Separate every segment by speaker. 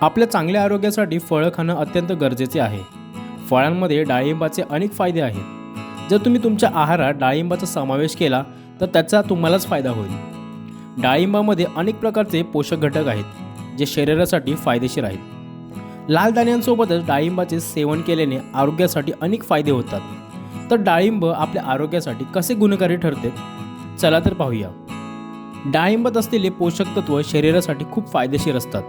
Speaker 1: आपल्या चांगल्या आरोग्यासाठी फळं खाणं अत्यंत गरजेचे आहे. फळांमध्ये डाळिंबाचे अनेक फायदे आहेत. जर तुम्ही तुमच्या आहारात डाळिंबाचा समावेश केला तर त्याचा तुम्हालाच फायदा होईल. डाळिंबामध्ये अनेक प्रकारचे पोषक घटक आहेत जे शरीरासाठी फायदेशीर आहेत. लाल दाण्यांसोबतच डाळिंबाचे सेवन केल्याने आरोग्यासाठी अनेक फायदे होतात. तर डाळिंब आपल्या आरोग्यासाठी कसे गुणकारी ठरते? चला तर पाहूया. डाळिंबात असलेले पोषक तत्व शरीरासाठी खूप फायदेशीर असतात.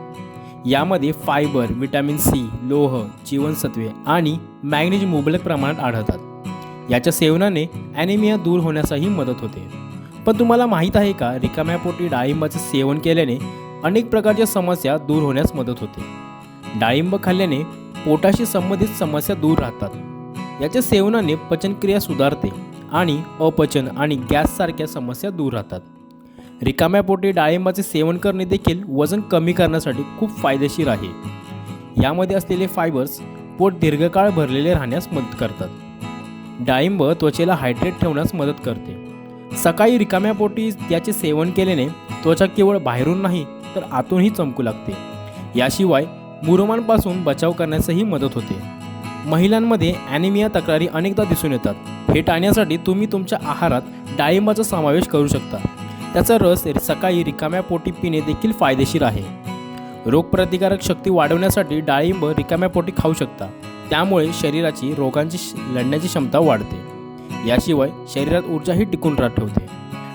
Speaker 1: यामध्ये फायबर विटॅमिन सी लोह जीवनसत्वे आणि मॅग्नेज मुबलक प्रमाणात आढळतात. याच्या सेवनाने ॲनिमिया दूर होण्यासही मदत होते. पण तुम्हाला माहीत आहे का रिकाम्या पोटी डाळिंबाचे सेवन केल्याने अनेक प्रकारच्या समस्या दूर होण्यास मदत होते. डाळिंब खाल्ल्याने पोटाशी संबंधित समस्या दूर राहतात. याच्या सेवनाने पचनक्रिया सुधारते आणि अपचन आणि गॅससारख्या समस्या दूर राहतात. रिकाम्या पोटी डाळिंबाचे सेवन करणे देखील वजन कमी करण्यासाठी खूप फायदेशीर आहे. यामध्ये असलेले फायबर्स पोट दीर्घकाळ भरलेले राहण्यास मदत करतात. डाळिंब त्वचेला हायड्रेट ठेवण्यास मदत करते. सकाळी रिकाम्या पोटी याचे सेवन केल्याने त्वचा केवळ बाहेरून नाही तर आतूनही चमकू लागते. याशिवाय मुरुमांपासून बचाव करण्यासही मदत होते. महिलांमध्ये ॲनिमिया तक्रारी अनेकदा दिसून येतात. हे टाळण्यासाठी तुम्ही तुमच्या आहारात डाळिंबाचा समावेश करू शकता. त्याचा रस सकाळी रिकाम्या पोटी पिणे देखील फायदेशीर आहे. रोगप्रतिकारक शक्ती वाढवण्यासाठी डाळिंब रिकाम्या पोटी खाऊ शकता. त्यामुळे शरीराची रोगांची श- लढण्याची क्षमता वाढते. याशिवाय शरीरात ऊर्जाही टिकून राहत ठेवते.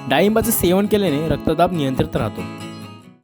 Speaker 1: डाळिंबाचे सेवन केल्याने रक्तदाब नियंत्रित राहतो.